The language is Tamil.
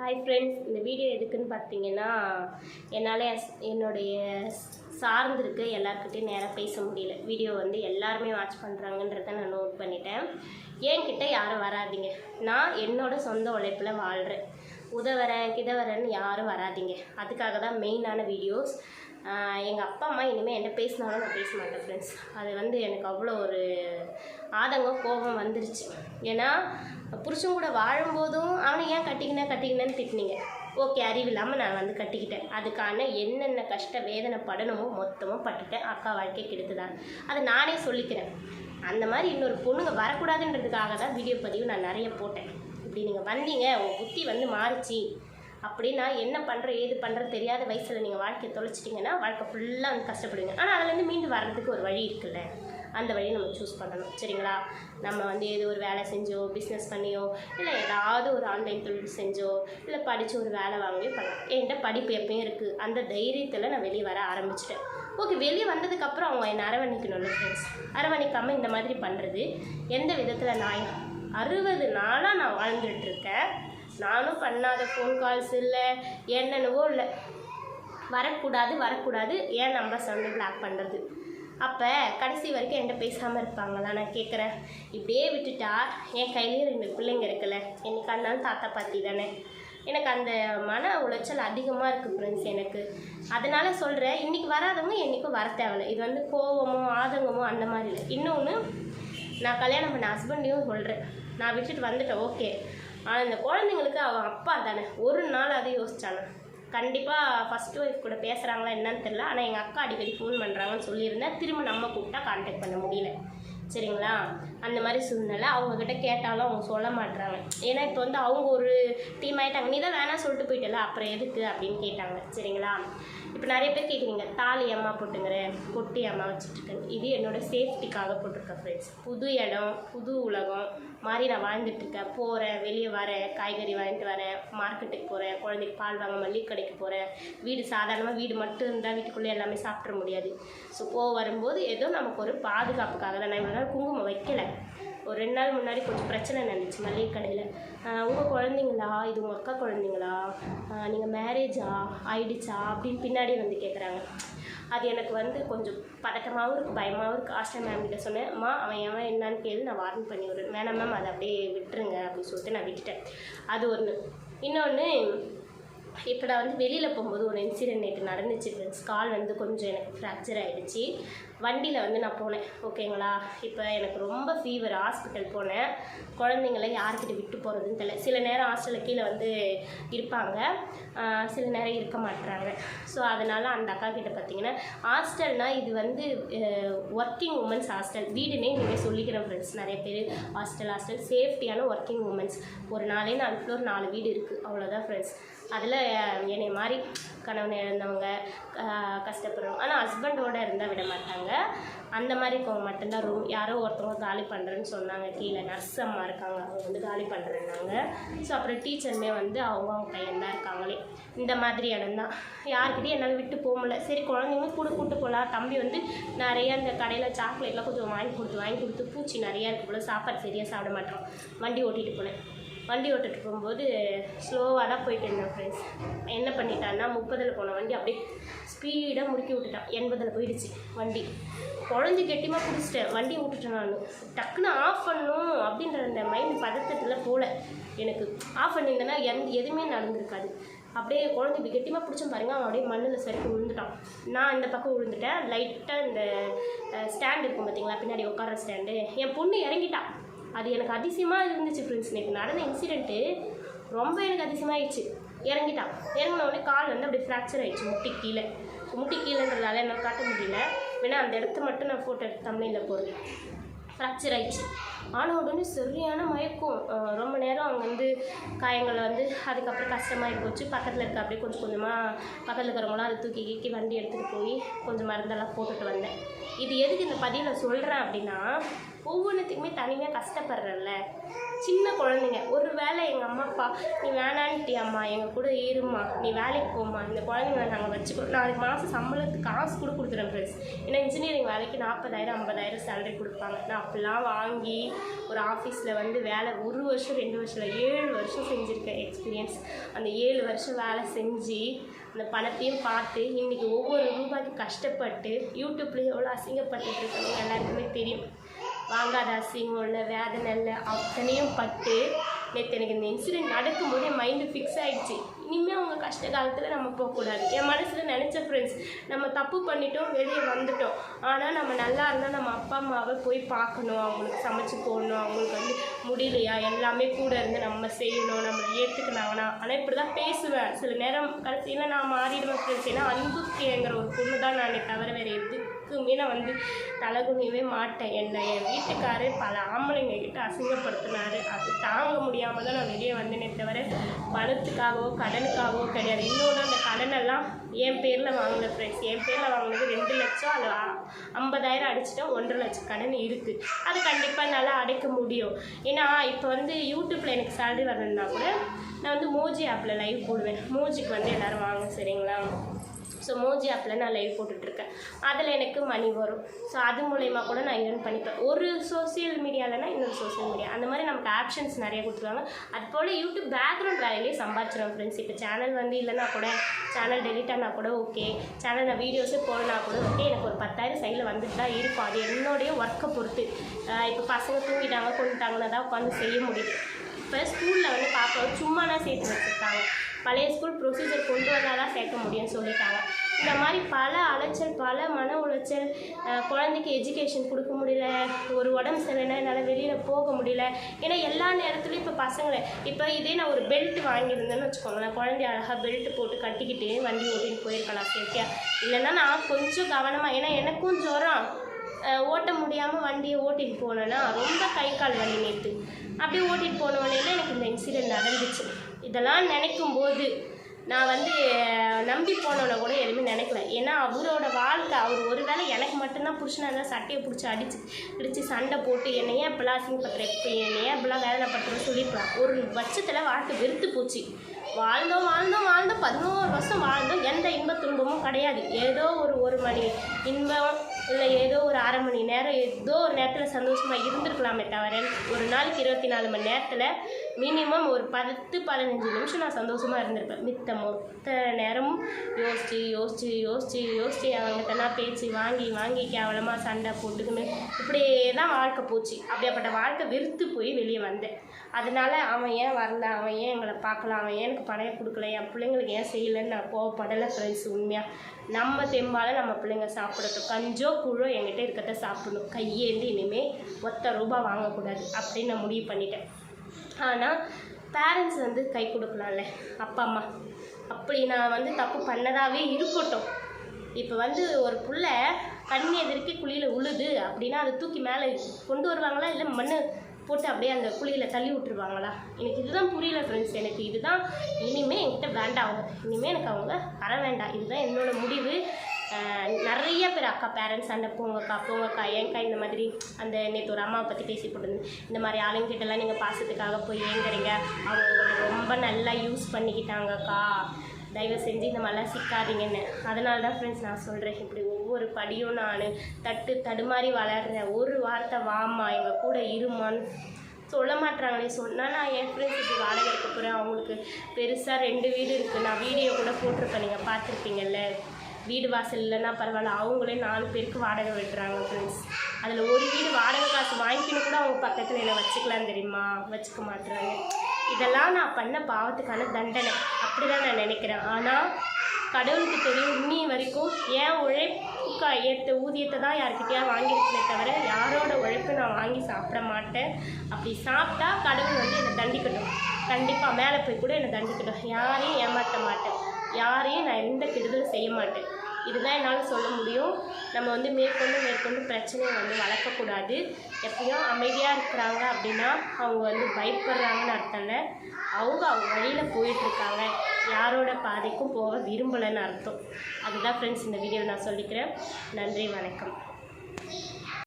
ஹாய் ஃப்ரெண்ட்ஸ் இந்த வீடியோ எதுக்குன்னு பார்த்தீங்கன்னா என்னால் என்னுடைய சார்ந்திருக்கு எல்லாருக்கிட்டையும் நேராக பேச முடியல. வீடியோ வந்து எல்லாருமே வாட்ச் பண்ணுறாங்கன்றத நான் நோட் பண்ணிட்டேன். என்கிட்ட யாரும் வராதிங்க. நான் என்னோட சொந்த உழைப்பில் வாழ்கிறேன் உதவுறேன் கிதவரேன்னு யாரும் வராதீங்க. அதுக்காக தான் மெயினான வீடியோஸ் எங்கள் அப்பா அம்மா இனிமேல் என்ன பேசினாலும் நான் பேச மாட்டேன் ஃப்ரெண்ட்ஸ் அது வந்து எனக்கு அவ்வளோ ஒரு ஆதங்கம் கோபம் வந்துருச்சு. ஏன்னா புருஷன் கூட வாழும்போதும் அவனை ஏன் கட்டிக்கின? கட்டிக்கினேன்னு திட்டினீங்க. ஓகே அறிவில்லாமல் நான் வந்து கட்டிக்கிட்டேன். அதுக்கான என்னென்ன கஷ்ட வேதனை படணுமோ மொத்தமும் பட்டுட்டேன். அக்கா வாழ்க்கை கெடுத்துதான். அதை நானே சொல்லிக்கிறேன். அந்த மாதிரி இன்னொரு பொண்ணுங்க வரக்கூடாதுன்றதுக்காக தான் வீடியோ பதிவு நான் நிறைய போட்டேன். இப்படி நீங்கள் வந்தீங்க உங்கள் புத்தி வந்து மாறுச்சு. அப்படின்னா என்ன பண்ணுற ஏது பண்ணுற தெரியாத வயசில் நீங்கள் வாழ்க்கையை தொலைச்சிட்டிங்கன்னா வாழ்க்கை ஃபுல்லாக வந்து கஷ்டப்படுவீங்க. ஆனால் அதுலேருந்து மீண்டு வர்றதுக்கு ஒரு வழி இருக்குல்ல. அந்த வழியை நம்ம சூஸ் பண்ணணும். சரிங்களா? நம்ம வந்து ஏதோ ஒரு வேலை செஞ்சோ பிஸ்னஸ் பண்ணியோ இல்லை ஏதாவது ஒரு ஆன்லைன் தொழில் செஞ்சோ இல்லை படித்து ஒரு வேலை வாங்கியோ பண்ணலாம். என்கிட்ட படிப்பு எப்பயும் இருக்குது அந்த தைரியத்தில் நான் வெளியே வர ஆரம்பிச்சிட்டேன். ஓகே வெளியே வந்ததுக்கப்புறம் அவங்க என்னை அரவணைக்கணும்ல ஃப்ரெண்ட்ஸ் அரவணைக்காமல் இந்த மாதிரி பண்ணுறது எந்த விதத்தில் நான் அறுபது நாளாக நான் வாழ்ந்துட்டுருக்கேன் நானும் பண்ணாத ஃபோன் கால்ஸ் இல்லை என்னென்னவோ இல்லை. வரக்கூடாது வரக்கூடாது. ஏன் நம்பர்ஸ் வந்து பிளாக் பண்ணுறது அப்போ கடைசி வரைக்கும் என்கிட்ட பேசாமல் இருப்பாங்களா நான் கேட்குறேன் இப்படியே விட்டுட்டா என் கையிலேயே ரெண்டு பிள்ளைங்க இருக்குல்ல என்னைக்கு இருந்தாலும் தாத்தா பாத்தி தானே. எனக்கு அந்த மன உளைச்சல் அதிகமாக இருக்குது ஃப்ரெண்ட்ஸ் எனக்கு. அதனால் சொல்கிறேன் இன்றைக்கி வராதவங்க என்றைக்கும் வர தேவையில்லை. இது வந்து கோவமோ ஆதங்கமோ அந்த மாதிரி இல்லை. இன்னொன்று நான் கல்யாணம் பண்ண ஹஸ்பண்டையும் சொல்கிறேன் நான் விட்டுட்டு வந்துட்டேன் ஓகே ஆனால் இந்த குழந்தைங்களுக்கு அவன் அப்பா தானே. ஒரு நாள் அதை யோசிச்சானே? கண்டிப்பாக ஃபஸ்ட் ஒய்ஃப் கூட பேசுகிறாங்களா என்னன்னு தெரில ஆனால் எங்கள் அக்கா அடிக்கடி ஃபோன் பண்ணுறாங்கன்னு சொல்லியிருந்தேன். திரும்ப நம்ம கூப்பிட்டா காண்டாக்ட் பண்ண முடியல. சரிங்களா? அந்த மாதிரி சூழ்நிலை அவங்கக்கிட்ட கேட்டாலும் அவங்க சொல்ல மாட்றாங்க. ஏன்னா இப்போ வந்து அவங்க ஒரு டீம் ஆகிட்டாங்க நீ தான் வேணாம் சொல்லிட்டு போயிட்டல அப்புறம் எதுக்கு அப்படின்னு கேட்டாங்க. சரிங்களா? இப்போ நிறைய பேர் கேட்குறீங்க தாலி அம்மா போட்டுங்கிறேன் பொட்டி அம்மா வச்சுட்ருக்கேன் இது என்னோடய சேஃப்டிக்காக போட்டிருக்கேன் ஃப்ரெண்ட்ஸ் புது இடம் புது உலகம். மாதிரி நான் வாழ்ந்துட்டுருக்கேன் போகிறேன் வெளியே வரேன் காய்கறி வாங்கிட்டு வரேன் மார்க்கெட்டுக்கு போகிறேன் குழந்தைக்கு பால் வாங்க மல்லிகை கடைக்கு போகிறேன் வீடு சாதாரணமாக வீடு மட்டும் இருந்தால் வீட்டுக்குள்ளே எல்லாமே சாப்பிட்ற முடியாது. ஸோ போக வரும்போது ஏதோ நமக்கு ஒரு பாதுகாப்புக்காக தான். நான் இவ்வளோ நாள் குங்குமம் ஒரு ரெண்டு நாள் முன்னாடி கொஞ்சம் பிரச்சனை நடந்துச்சு மளிகை கடையில் உங்கள் குழந்தைங்களா? இது உங்கள் அக்கா குழந்தைங்களா? நீங்கள் மேரேஜா ஆயிடுச்சா? அப்படின்னு பின்னாடி வந்து கேட்குறாங்க அது எனக்கு வந்து கொஞ்சம் பதட்டமாகவும் இருக்குது பயமாகவும் இருக்குது ஆஸ்டர் மேம் கிட்ட சொன்னேன் அம்மா அவன் எவன் என்னன்னு கேளு நான் வார்ன் பண்ணி விடுறேன். வேணாம் மேம் அதை அப்படியே விட்டுருங்க அப்படின்னு சொல்லிட்டு நான் விட்டுட்டேன். அது ஒன்று இன்னொன்று இப்போ நான் வந்து வெளியில் போகும்போது ஒரு இன்சிடென்ட் நேற்று நடந்துச்சு ஃப்ரெண்ட்ஸ் கால் வந்து கொஞ்சம் எனக்கு ஃப்ராக்சர் ஆகிடுச்சு வண்டியில் வந்து நான் போனேன். ஓகேங்களா? இப்போ எனக்கு ரொம்ப ஃபீவர் ஹாஸ்பிட்டல் போனேன். குழந்தைங்கள யார்கிட்ட விட்டு போகிறதுன்னு தெரியல. சில நேரம் ஹாஸ்டலில் கீழே வந்து இருப்பாங்க. சில நேரம் இருக்க மாட்டுறாங்க ஸோ அதனால் அந்த அக்கா கிட்ட பார்த்தீங்கன்னா ஹாஸ்டல்னால் இது வந்து ஒர்க்கிங் உமன்ஸ் ஹாஸ்டல் வீடுனே நீங்கள் சொல்லிக்கிறேன் ஃப்ரெண்ட்ஸ் நிறைய பேர் ஹாஸ்டல் ஹாஸ்டல் சேஃப்டியான ஒர்க்கிங் உமன்ஸ் ஒரு நாளே நாலு ஃப்ளோர் நாலு வீடு இருக்குது அவ்வளோதான் ஃப்ரெண்ட்ஸ் அதில் என்னை மாதிரி கணவன் இழந்தவங்க கஷ்டப்படுறவங்க. ஆனால் ஹஸ்பண்டோட இருந்தால் விட மாட்டாங்க. அந்த மாதிரி இருக்கவங்க மட்டும்தான் ரூம் யாரோ ஒருத்தவங்க காலி பண்ணுறேன்னு சொன்னாங்க. கீழே நர்ஸ் அம்மா இருக்காங்க. அவங்க வந்து காலி பண்ணுறேன்னாங்க ஸோ அப்புறம் டீச்சருமே வந்து அவங்க அவங்க பையன் தான் இருக்காங்களே. இந்த மாதிரி இடம் தான். யார்கிட்டயும் என்னால் விட்டு போக முடியல. சரி குழந்தைங்க கூட கூட்டு போகலாம் தம்பி வந்து நிறைய அந்த கடையில் சாக்லேட்லாம் கொஞ்சம் வாங்கி கொடுத்து வாங்கி கொடுத்து பூச்சி நிறையா இருக்கு போல். சாப்பாடு சரியாக சாப்பிட மாட்டோம் வண்டி ஓட்டிகிட்டு போனேன். வண்டி ஓட்டிட்டு போகும்போது ஸ்லோவாக தான் போயிட்டு இருந்தேன் ஃப்ரெண்ட்ஸ் என்ன பண்ணிட்டான்னா முப்பதில் போன வண்டி அப்படியே ஸ்பீடாக முறுக்கி விட்டுட்டான். எண்பதில் போயிடுச்சு வண்டி. குழந்தை கெட்டியமாக பிடிச்சிட்டேன். வண்டி விட்டுட்டேன் நான். டக்குன்னு ஆஃப் பண்ணணும் அப்படின்ற அந்த மைண்ட் பதத்தத்தில் போல. எனக்கு ஆஃப் பண்ணியிருந்தேன்னா எந் எதுவுமே நடந்திருக்காது. அப்படியே குழந்தை இப்படி கெட்டியமாக பிடிச்சோம் பாருங்க. அவன் அப்படியே மண்ணில் சரிக்கு விழுந்துட்டான். நான் இந்த பக்கம் விழுந்துட்டேன். லைட்டாக இந்த ஸ்டாண்ட் இருக்கும் பார்த்தீங்களா பின்னாடி உட்கார ஸ்டாண்டு என் பொண்ணு இறங்கிட்டான் அது எனக்கு அதிசயமாக இருந்துச்சு ஃப்ரெண்ட்ஸ் நேற்று நடந்த இன்சிடெண்ட்டு ரொம்ப எனக்கு அதிசயமாகிடுச்சு இறங்கிட்டான். இறங்கின உடனே கால் வந்து அப்படியே ஃப்ராக்சர் ஆகிடுச்சு முட்டி கீழே. முட்டி கீழேன்றதால என்னால் காட்ட முடியல. வேணால் அந்த இடத்த மட்டும் நான் ஃபோட்டோ எடுத்து தமிழில் போடுறேன். ஃப்ராக்சர் ஆகிடுச்சு ஆனால் உடனே சரியான மயக்கம். ரொம்ப நேரம் அவங்க வந்து காயங்களை வந்து அதுக்கப்புறம் கஷ்டமாகி போச்சு. பக்கத்தில் இருக்க அப்படியே கொஞ்சம் கொஞ்சமாக பக்கத்தில் இருக்கிறவங்களாம் அதை தூக்கி கீக்கி வண்டி எடுத்துகிட்டு போய் கொஞ்சம் மருந்தெல்லாம் போட்டுட்டு வந்தேன். இது எதுக்கு இந்த பதிவில் சொல்கிறேன் அப்படின்னா ஒவ்வொன்றுத்துக்குமே தனியாக கஷ்டப்படுறல்ல சின்ன குழந்தைங்க ஒரு வேளை எங்கள் அம்மா அப்பா நீ வேணான்ட்டியம்மா எங்கள் கூட இருமா நீ வேலைக்கு போம்மா. இந்த குழந்தைங்கள நாங்கள் வச்சுக்கோ நாளைக்கு மாதம் சம்பளத்துக்கு காசு கூட கொடுத்துறேன் ஃப்ரெண்ட்ஸ் ஏன்னா இன்ஜினியரிங் வேலைக்கு நாற்பதாயிரம் ஐம்பதாயிரம் சேலரி கொடுப்பாங்க. நான் அப்படிலாம் வாங்கி ஒரு ஆஃபீஸில் வந்து வேலை ஒரு வருஷம் ரெண்டு வருஷம் ஏழு வருஷம் செஞ்சுருக்கேன் எக்ஸ்பீரியன்ஸ் அந்த ஏழு வருஷம் வேலை செஞ்சு அந்த பணத்தையும் பார்த்து இன்றைக்கி ஒவ்வொரு ரூபாய்க்கும் கஷ்டப்பட்டு யூடியூப்லேயும் எவ்வளோ அசிங்கப்பட்டு இருக்கணும் எல்லாருக்குமே தெரியும். வாங்காத அசிங்கம் இல்லை வேதனை இல்லை. அத்தனையும் பட்டு நேற்று எனக்கு இந்த இன்சிடென்ட் நடக்கும்போதே மைண்டு ஃபிக்ஸ் ஆகிடுச்சு இனிமேல் அவங்க கஷ்ட காலத்தில் நம்ம போகக்கூடாது. என் மனசில் நினச்ச ஃப்ரெண்ட்ஸ் நம்ம தப்பு பண்ணிட்டோம் வெளியே வந்துட்டோம். ஆனால் நம்ம நல்லா இருந்தால் நம்ம அப்பா அம்மாவை போய் பார்க்கணும். அவங்களுக்கு சமைச்சு போடணும். அவங்களுக்கு வந்து முடியலையா? எல்லாமே கூட இருந்து நம்ம செய்யணும் நம்ம ஏற்றுக்கினாங்கன்னா ஆனால் இப்படி தான் பேசுவேன். சில நேரம் கடைசியில் நான் மாறிடுவேன் ஃப்ரெண்ட்ஸ் ஏன்னா அன்புக்கிங்கிற ஒரு பொண்ணு தான் நானே தவிர வேறு எதுக்குமே நான் வந்து தலகுனியவே மாட்டேன். என்னை என் வீட்டுக்காரு பல ஆம்பளைங்க கிட்ட அசிங்கப்படுத்தினாரு. அது தாங்க முடியாமல் தான் நான் வெளியே வந்தேனே தவிர பணத்துக்காகவோ கடனுக்காகவோ கிடையாது. இன்னொன்று அந்த கடனெல்லாம் என் பேரில் வாங்கின ஃப்ரெண்ட்ஸ் என் பேரில் வாங்கினது ரெண்டு லட்சம் அது ஐம்பதாயிரம் அடிச்சுட்டா ஒன்றரை லட்சம் கடன் இருக்குது அது கண்டிப்பாக என்னால் அடைக்க முடியும். ஏன்னா இப்போ வந்து யூடியூப்பில் எனக்கு சேலரி வரணுன்னா கூட நான் வந்து மோஜி ஆப்பில் லைவ் போடுவேன். மோஜிக்கு வந்து எல்லோரும் வாங்க சரிங்களா? ஸோ மோஜி ஆப்பில் நான் லைவ் போட்டுட்ருக்கேன். அதில் எனக்கு மணி வரும். ஸோ அது மூலயமா கூட நான் ஏர்ன் பண்ணிப்பேன். ஒரு சோஷியல் மீடியாவில்னா இன்னொரு சோஷியல் மீடியா அந்த மாதிரி நமக்கு ஆப்ஷன்ஸ் நிறைய கொடுத்துருவாங்க. அது போல் யூடியூப் பேக்ரவுண்ட் வேலையிலே சம்பாதிச்சிடும் ஃப்ரெண்ட்ஸ் இப்போ சேனல் வந்து இல்லைனா கூட சேனல் டெலிட் ஆனால் கூட ஓகே சேனல் நான் வீடியோஸே போடனா கூட ஓகே எனக்கு ஒரு பத்தாயிரம் சைடில் வந்துட்டு தான் இருக்கும். அது என்னுடைய ஒர்க்கை பொறுத்து. இப்போ பசங்க தூங்கிட்டாங்க கொண்டுட்டாங்கன்னா தான் உட்காந்து செய்ய முடியுது இப்போ ஸ்கூலில் வந்து பாப்பா சும்மானா சேர்த்து வச்சுருக்காங்க. பழைய ஸ்கூல் ப்ரொசீஜர் கொண்டு வந்தால் தான் சேர்க்க முடியும்னு சொல்லிட்டாங்க. இந்த மாதிரி பல அலைச்சல் பல மன உளைச்சல் குழந்தைக்கு எஜுகேஷன் கொடுக்க முடியல ஒரு உடம்பு சரியில்லைனா என்னால் வெளியில் போக முடியல. ஏன்னா எல்லா நேரத்துலையும் இப்போ பசங்களை இப்போ இதே நான் ஒரு பெல்ட் வாங்கியிருந்தேன்னு வச்சுக்கோங்களேன். குழந்தைய அழகாக பெல்ட் போட்டு கட்டிக்கிட்டு வண்டி ஓட்டின்னு போயிருக்கலாம் சேஃப்டியா இல்லைன்னா நான் கொஞ்சம் கவனமாக ஏன்னா எனக்கும் ஜுரம். ஓட்ட முடியாமல் வண்டியை ஓட்டிட்டு போனேன்னா ரொம்ப கை கால் வலி நேற்று அப்படியே ஓட்டிட்டு போன உடனே எனக்கு இந்த இன்சிடென்ட் நடந்துச்சு. இதெல்லாம் நினைக்கும் போது நான் வந்து நம்பி போனவனை கூட எதுவுமே நினைக்கல. ஏன்னா அவரோட வாழ்க்கை அவர் ஒரு வேளை எனக்கு மட்டும்தான் புருஷனாக இருந்தால் சட்டையை பிடிச்சி அடிச்சு பிடிச்சி சண்டை போட்டு என்னையே ஏன் இப்படிலாம் அசிங்கப்படுத்துற இப்போ என்னையே ஏன் இப்படிலாம் வேதனைப்படுத்துறேன்னு சொல்லியிருக்கலாம் ஒரு பட்சத்தில் வாழ்க்கை வெறுத்து போச்சு. வாழ்ந்தோம் வாழ்ந்தோம் வாழ்ந்தோம். பதினோரு வருஷம் வாழ்ந்தோம். எந்த இன்ப துன்பமும் கிடையாது. ஏதோ ஒரு ஒரு மணி இன்பம் இல்லை ஏதோ ஒரு அரை மணி நேரம் ஏதோ ஒரு நேரத்தில் சந்தோஷமாக இருந்திருக்கலாமே தவிர ஒரு நாளைக்கு இருபத்தி நாலு மணி நேரத்தில் மினிமம் ஒரு பத்து பதினஞ்சு நிமிஷம் நான் சந்தோஷமாக இருந்திருப்பேன். மித்த மொத்த நேரமும் யோசிச்சு யோசிச்சு யோசிச்சு யோசிச்சு அவங்ககிட்டலாம் பேச்சு வாங்கி வாங்கி கேவலமாக சண்டை போட்டுக்கின்னு இப்படியே தான் வாழ்க்கை போச்சு. அப்படியாப்பட்ட வாழ்க்கை வெறுத்து போய் வெளியே வந்தேன். அதனால அவன் ஏன் வரல? அவன் ஏன் எங்களை பார்க்கல? அவன் ஏன் எனக்கு பணைய கொடுக்கல? என் பிள்ளைங்களுக்கு ஏன் செய்யலைன்னு நான் கோவப்படலை ஃப்ரெண்ட்ஸ் உண்மையாக நம்ம தெம்பால் நம்ம பிள்ளைங்க சாப்பிடட்டும். கஞ்சோ குழோ என்கிட்ட இருக்கிறத சாப்பிடணும். கையேந்து இனிமேல் ஒத்த ரூபா வாங்கக்கூடாது அப்படின்னு நான் முடிவு பண்ணிட்டேன். ஆனால் பேரண்ட்ஸ் வந்து கை கொடுக்கலாம்ல அப்பா அம்மா. அப்படி நான் வந்து தப்பு பண்ணதாகவே இருக்கட்டும். இப்போ வந்து ஒரு புள்ள கண் எதிர்க்கே குழியில் உழுது அப்படின்னா அதை தூக்கி மேலே கொண்டு வருவாங்களா? இல்லை மண் போட்டு அப்படியே அந்த குழியில் தள்ளி விட்டுருவாங்களா? எனக்கு இதுதான் புரியல ஃப்ரெண்ட்ஸ் எனக்கு இதுதான் இனிமேல் என்கிட்ட வேண்டாம் அவங்க. இனிமேல் எனக்கு அவங்க வர வேண்டாம். இதுதான் என்னோட முடிவு. நிறைய பேர் அக்கா பேரண்ட்ஸ் அந்த போங்கக்கா போங்கக்கா ஏங்கா இந்த மாதிரி அந்த நேற்று ஒரு அம்மாவை பற்றி பேசி போட்டுருந்து இந்த மாதிரி ஆளுங்கிட்டலாம் நீங்கள் பாசத்துக்காக போய் ஏங்குறீங்க. அவங்க ரொம்ப நல்லா யூஸ் பண்ணிக்கிட்டாங்கக்கா. தயவு செஞ்சு இந்த மாதிரிலாம் சிக்காதீங்கன்னு. அதனால தான் ஃப்ரெண்ட்ஸ் நான் சொல்கிறேன் இப்படி ஒவ்வொரு படியும் நான் தட்டு தடுமாறி வளர்றேன் ஒரு வார்த்தை வாம்மா எங்கள் கூட இருமான்னு சொல்ல மாட்றாங்களே. சொன்னால் நான் என் ஃப்ரெண்ட்ஸ் இப்படி வாடகை இருக்க போகிறேன் அவங்களுக்கு பெருசாக ரெண்டு வீடு இருக்குது நான் வீடியோ கூட போட்டிருப்பேன். நீங்கள் பார்த்துருப்பீங்கல்ல. வீடு வாசல் இல்லைன்னா பரவாயில்ல. அவங்களே நாலு பேருக்கு வாடகை விடுறாங்க ஃப்ரெண்ட்ஸ் அதில் ஒரு வீடு வாடகை காசு வாங்கிக்கணும் கூட அவங்க பக்கத்தில் என்னை வச்சுக்கலாம் தெரியுமா? வச்சுக்க மாட்டுறாங்க இதெல்லாம் நான் பண்ண பாவத்துக்கான தண்டனை. அப்படி தான் நான் நினைக்கிறேன். ஆனால் கடவுளுக்கு தெரியும் இன்னி வரைக்கும் என் உழைப்புக்கு ஏற்ற ஊதியத்தை தான் யார்கிட்டயா வாங்கியிருக்கேனே தவிர யாரோட உழைப்பை நான் வாங்கி சாப்பிட மாட்டேன். அப்படி சாப்பிட்டா கடவுள் வந்து என்னை தண்டிக்கட்டும். கண்டிப்பாக மேலே போய் கூட என்னை தண்டிக்கட்டும். யாரையும் ஏமாற்ற மாட்டேன். யாரையும் நான் எந்த கெடுதலும் செய்ய மாட்டேன். இதுதான் என்னால் சொல்ல முடியும். நம்ம வந்து மேற்கொண்டு மேற்கொண்டு பிரச்சனையை வந்து வளர்க்கக்கூடாது. எப்பயும் அமைதியாக இருக்கிறாங்க அப்படின்னா அவங்க வந்து பயப்படுறாங்கன்னு அர்த்தம் இல்லை. அவங்க அவங்க வழியில் போயிட்டுருக்காங்க. யாரோட பாதைக்கும் போக விரும்பலைன்னு அர்த்தம். அதுதான் ஃப்ரெண்ட்ஸ் இந்த வீடியோவில் நான் சொல்லிக்கிறேன். நன்றி வணக்கம்.